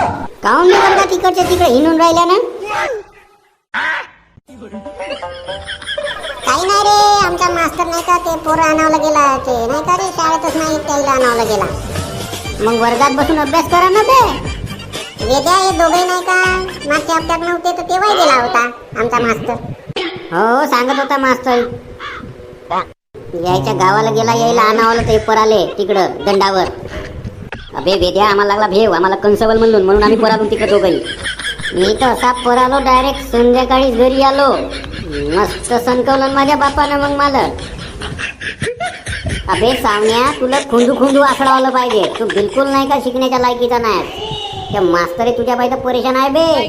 काऊन मी तिकडच्या तिकडे हिंडून राहिल्या ना? काही नाही रे आमचा मास्तर नाही का ते पोरं आणावला गेला ते नाही का रे शाळेतच नाही त्याला आणावला गेला मग वर्गात बसून अभ्यास करा ना बे. वेद्या हे दोघे नाही का? मागच्या हप्त्यात नव्हते तर तेव्हाही गेला होता आमचा मास्तर. हो सांगत होता मास्तर. यायच्या गावाला गेला यायला आणावलं ते पराले तिकडं दंडावर अबे वेद्या आम्हाला लागला भेव आम्हाला कंसवल म्हणून म्हणून आम्ही परालो तिकडे दोघंही. मी तर असा परालो डायरेक्ट संध्याकाळीच घरी आलो. मस्त सणकवलं माझ्या बापानं मग मला. अबे सावण्या तुला खुंदू खुंदू आखडावलं पाहिजे. तू बिलकुल नाही का शिकण्याच्या लायकीचा नाही त्या मास्तरे तुझ्या पाहिजे परेशान आहे बे.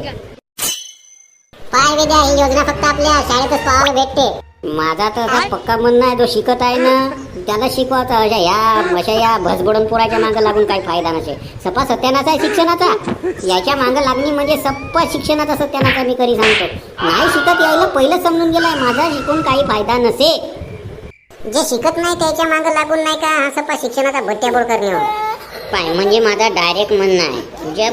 पाय वेद्या ही योजना फक्त आपल्या शाळेतच पाहायला भेटते. माझा तर असा पक्का म्हणणं आहे जो शिकत आहे ना. त्याला शिकवायचं अशा या अशा या भसबडून पोराच्या मागं लागून काही फायदा नसे. सपा सत्यानाच आहे शिक्षणाचा. याच्या मागं लागणी म्हणजे सप्पा शिक्षणाचा सत्यानाचा मी करी सांगतो. नाही शिकत यायला पहिलं समजून गेलाय माझा शिकून काही फायदा नसे. जे शिकत नाही त्याच्यामागे लागून नाही का हा सप्पा शिक्षणाचा भट्ट्याबोळ करणे. पाय. म्हणजे माझा डायरेक्ट म्हणणं आहे. तुझ्या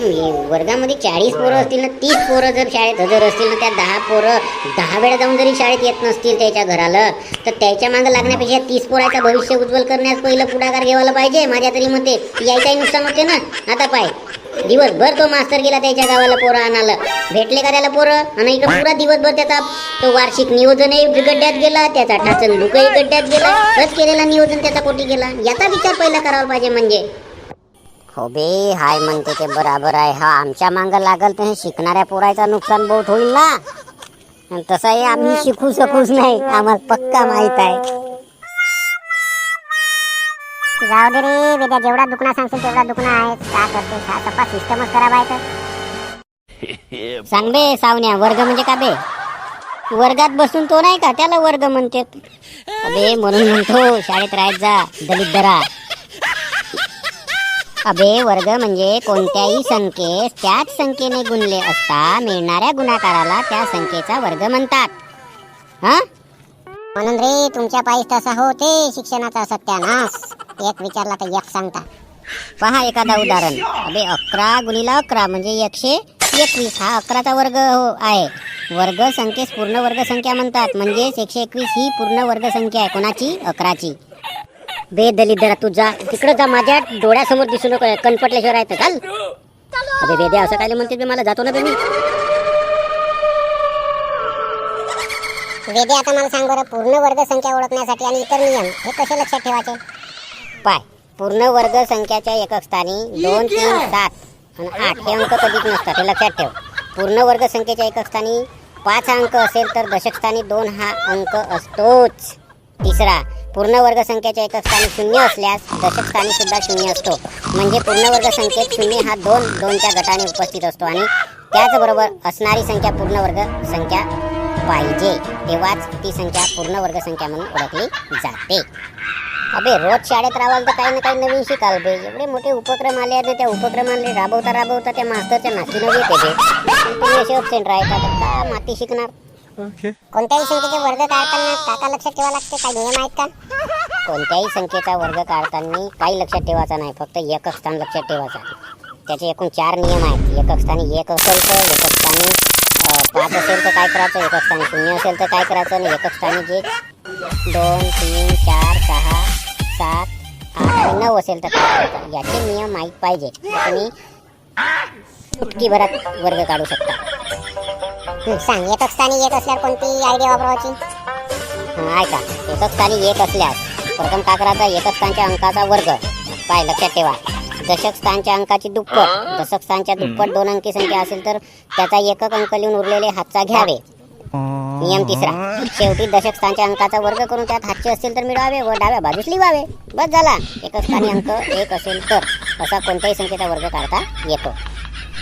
वर्गामध्ये चाळीस पोरं असतील ना तीस पोरं जर शाळेत हजर असतील ना त्या दहा पोरं दहा वेळा जाऊन जरी शाळेत येत नसतील त्याच्या घराला तर त्याच्या मागं लागण्यापेक्षा तीस पोराचं भविष्य उज्ज्वल करण्यास पहिलं पुढाकार घ्यायला पाहिजे. माझ्या तरी मते यायचाही नुकसान होते ना. आता पाय. दिवसभर तो मास्तर गेला त्याच्या गावाला पोरं आणायला. भेटले का त्याला पोरं? आणि इकडं पुरा दिवसभर त्याचा तो वार्षिक नियोजनही गड्ड्यात गेला त्याचा टाचन लुकही गड्ड्यात गेला. रच केलेला नियोजन त्याचा कोटी गेला. याचा विचार पहिला करावा पाहिजे म्हणजे. हो बे हाय म्हणते ते बराबर आहे. हा आमच्या मागं लागल तर शिकणाऱ्या पोरायचं नुकसान बहुत होईल ना? आणि तसंही आम्ही शिकू शकूच नाही आम्हाला पक्का माहीत आहे. जाऊ दे रे वेद्या जेवढा दुखणा सांगशील तेवढा दुखणा आहे. का करते? हा सप्पा सिस्टमच खराब आहे तर. सांग बे सावण्या वर्ग म्हणजे का बे? वर्गात बसून तो नाही का? त्याला वर्ग म्हणते. बे म्हणून म्हणतो शाळेत राहायचा जा दलित दरा अबे वर्ग म्हणजे कोणत्याही संख्येस त्याच संख्येने गुणले असता मिळणाऱ्या गुणाकाराला त्या संख्येचा वर्ग म्हणतात. हा? म्हणून रे तुमच्या पायीस तसा होते शिक्षणाचा सत्यानाश. एक विचारला तर एक सांगता. पहा एखादा उदाहरण. अबे अकरा गुणीला अकरा म्हणजे एकशे एकवीस. हा अकराचा वर्ग हो आहे. वर्ग संख्येस पूर्ण वर्ग संख्या म्हणतात. म्हणजेच एकशे एकवीस ही पूर्ण वर्ग संख्या आहे. कोणाची? अकराची. बे दलित जरा तू जा. तिकडं जा माझ्या डोळ्यासमोर दिसू नको. कणपटल्याशिवाय राहतं चाल. अबे वेद्या असं काय म्हणते बे मला जातो ना बे मी. वेदे आता मला सांग बरं पूर्ण वर्ग संख्या ओळखण्यासाठी आणि इतर नियम हे कसे लक्षात ठेवायचे? पाय. पूर्ण वर्ग संख्याच्या एकक स्थानी दोन तीन सात आणि आठ हे अंक कधीच नसतात हे लक्षात ठेव. पूर्ण वर्ग संख्येच्या एकक स्थानी पाच अंक असेल तर दशक स्थानी दोन हा अंक असतोच. तिसरा पूर्ण वर्ग संख्येच्या एकक स्थानी शून्य असल्यास दशक स्थानी सुद्धा शून्य असतो. म्हणजे पूर्ण वर्ग संख्येत शून्य हा दोन दोनच्या गटाने उपस्थित असतो आणि त्याचबरोबर असणारी संख्या पूर्ण वर्ग संख्या पाहिजे तेव्हाच ती संख्या पूर्ण वर्ग संख्या म्हणून ओळखली जाते. अबे रोज शाळेत राहाल तर काही ना काही नवीन शिकाल बे एवढे मोठे उपक्रम आले आहेत ना त्या उपक्रमाने राबवता राबवता त्या मास्तरच्या नाकीनं येते बे तुम्ही असे अबसेंट राहता तर का माती शिकणार? कोणत्याही संख्येचे वर्ग काढताना काका लक्षात ठेवा लागते काही नियम आहेत का? कोणत्याही संख्येचा वर्ग काढताना काही लक्षात ठेवायचा नाही फक्त एकक स्थान लक्षात ठेवायचा त्याचे एकूण चार नियम आहेत. एकक स्थानी एक असेल तर एकक स्थानी पाच असेल तर काय करायचं? एकक स्थानी शून्य असेल तर काय करायचं? आणि एकक स्थानी जे दोन तीन चार सहा सात आठ आणि नऊ असेल तर काय करायचं? याचे नियम माहीत पाहिजे. तुम्ही चुटकी भरात वर्ग काढू शकता. सांग येत स्थानी एक असल्यावर कोणती आयडिया वापरायची ऐका. येत असताना एक असल्यास प्रथम काय करायचा? एकक अंकाचा वर्ग. पाय लक्षात ठेवा. दशक स्थानच्या अंकाची दुप्पट. दशक स्थानच्या दुप्पट दोन अंकी संख्या असेल तर त्याचा एकक अंक लिहून उरलेले हातचा घ्यावे. नियम तिसरा. शेवटी दशक स्थानच्या अंकाचा वर्ग करून त्यात हातचे असतील तर मिळवावे व डाव्या बाजूस लिहावे बस झाला. एकक स्थानी अंक एक असेल तर असा कोणत्याही संख्येचा वर्ग काढता येतो.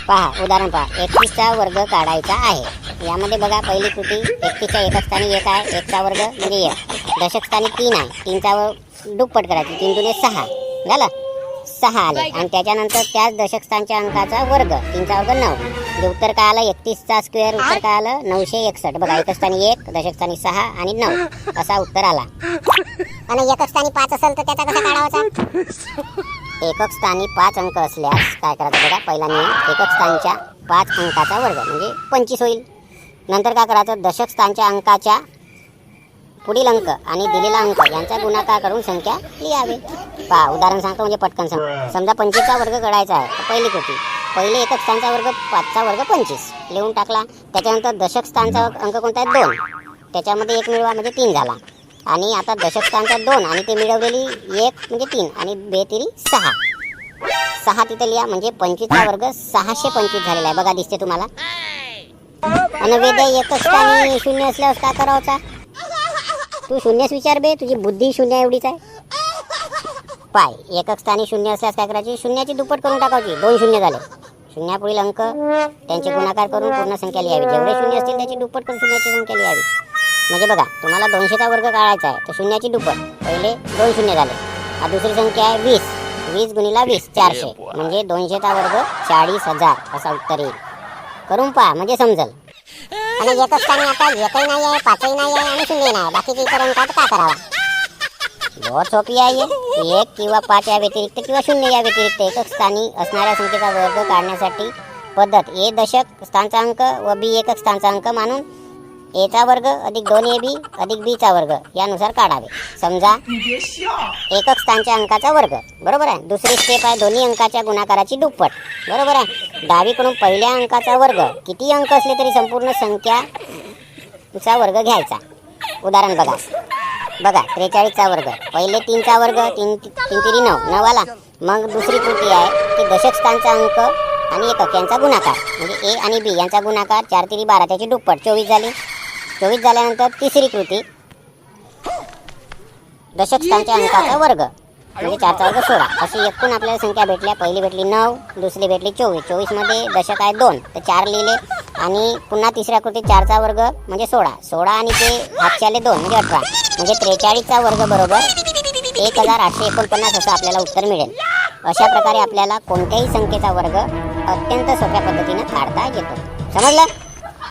पहा उदाहरण पहा. एकवीसचा वर्ग काढायचा आहे. यामध्ये बघा पहिली कृती एकतीसच्या एकक स्थानी एक आहे एकचा वर्ग म्हणजे एक. दशक स्थानी तीन आहे तीनचा वर्ग दुप्पट करायची तीन दुने सहा. झालं? सहा आले. आणि त्याच्यानंतर त्याच दशक स्थानच्या अंकाचा वर्ग तीनचा वर्ग नऊ. म्हणजे उत्तर काय आलं? एकतीसचा स्क्वेअर उत्तर काय आलं? नऊशे एकसष्ट. बघा एकस्थानी एक दशक स्थानी सहा आणि नऊ. असा उत्तर आला. आणि एकस्थानी पाच असेल तर त्याचा कसा काढावाचा एकक स्थानी पाच अंक असल्यास काय करायचं बघा? पहिला नियम एकक स्थानच्या पाच अंकाचा वर्ग म्हणजे पंचवीस होईल. नंतर काय करायचं? दशक स्थानच्या अंकाच्या पुढील अंक आणि दिलेला अंक यांचा गुणाकार करून संख्या लिहावी. पहा उदाहरण सांगतो म्हणजे पटकन सांग. समजा पंचवीसचा वर्ग काढायचा आहे तर पहिली कृती. पहिले एकक स्थानचा वर्ग पाचचा वर्ग पंचवीस. लिहून टाकला. त्याच्यानंतर दशक स्थानचा अंक कोणता आहे? दोन. त्याच्यामध्ये एक मिळवा म्हणजे तीन झाला. आणि आता दशक स्थानचा दोन आणि ते मिळवलेली एक म्हणजे तीन आणि बेतिरी सहा. सहा तिथे लिहा म्हणजे पंचवीसचा वर्ग सहाशे पंचवीस झालेला आहे. बघा दिसते तुम्हाला. आणि वेद एकच स्थानी शून्य असल्यावर काय करावचा? तू शून्यच विचार बे तुझी बुद्धी शून्य एवढीच आहे. पाय एकक स्थानी शून्य असल्यास काय करायची? शून्याची दुप्पट करून टाकायची दोन शून्य झाले. शून्यापुढील अंक त्यांचे गुणाकार करून पूर्ण संख्या लिहावी जेवढे शून्य असतील त्याची दुप्पट करून शून्याची संख्या लिहावी म्हणजे बघा तुम्हाला दोनशेचा वर्ग काढायचा आहे तर शून्याची दुप्पट. पहिले दोन शून्य झाले. हा दुसरी संख्या आहे वीस. वीस गुणिला वीस चारशे. म्हणजे दोनशेचा वर्ग चाळीस हजार असा उत्तर येईल. करून पहा म्हणजे समजल. आणि येतच का नाही आता एकही नाही आहे पाचही नाही आहे आणि शून्य नाही. बाकीची करून काय अंकात काय करावा? बहुत सोपी आहे एक किंवा पाच या व्यतिरिक्त किंवा शून्य या व्यतिरिक्त एकक स्थानी असणाऱ्या संख्येचा वर्ग काढण्यासाठी पद्धत. ए दशक स्थानचा अंक व बी एकक स्थानचा अंक मानून एचा वर्ग अधिक दोन ए बी अधिक बीचा वर्ग यानुसार काढावे. समजा एकक स्थानच्या अंकाचा वर्ग. बरोबर आहे? दुसरी स्टेप आहे दोन्ही अंकाच्या गुणाकाराची दुप्पट. बरोबर आहे? डावीकडून पहिल्या अंकाचा वर्ग. किती अंक असले तरी संपूर्ण संख्याचा वर्ग घ्यायचा. उदाहरण बघा. बघा त्रेचाळीसचा वर्ग. पहिले तीनचा वर्ग तीन तीन तिरी नऊ. नऊ आला मग दुसरी कृती आहे की दशक स्थानचा अंक आणि एकक यांचा गुणाकार. म्हणजे ए आणि बी यांचा गुणाकार चार तिरी बारा त्याची दुप्पट. चोवीस झाली. चोवीस झाल्यानंतर तिसरी कृती. दशक स्थानच्या अंकाचा वर्ग. म्हणजे चारचा वर्ग सोळा. अशी एकूण आपल्याला संख्या भेटल्या. पहिली भेटली नऊ दुसरी भेटली चोवीस. चोवीसमध्ये दशक आहे दोन. तर चार लिहिले. आणि पुन्हा तिसऱ्या कृतीत चारचा वर्ग म्हणजे सोळा. सोळा आणि ते हातच्याले दोन म्हणजे अठरा. म्हणजे त्रेचाळीसचा वर्ग बरोबर एक हजार आठशे एकोणपन्नास असं आपल्याला उत्तर मिळेल. अशा प्रकारे आपल्याला कोणत्याही संख्येचा वर्ग अत्यंत सोप्या पद्धतीनं काढता येतो. समजलं?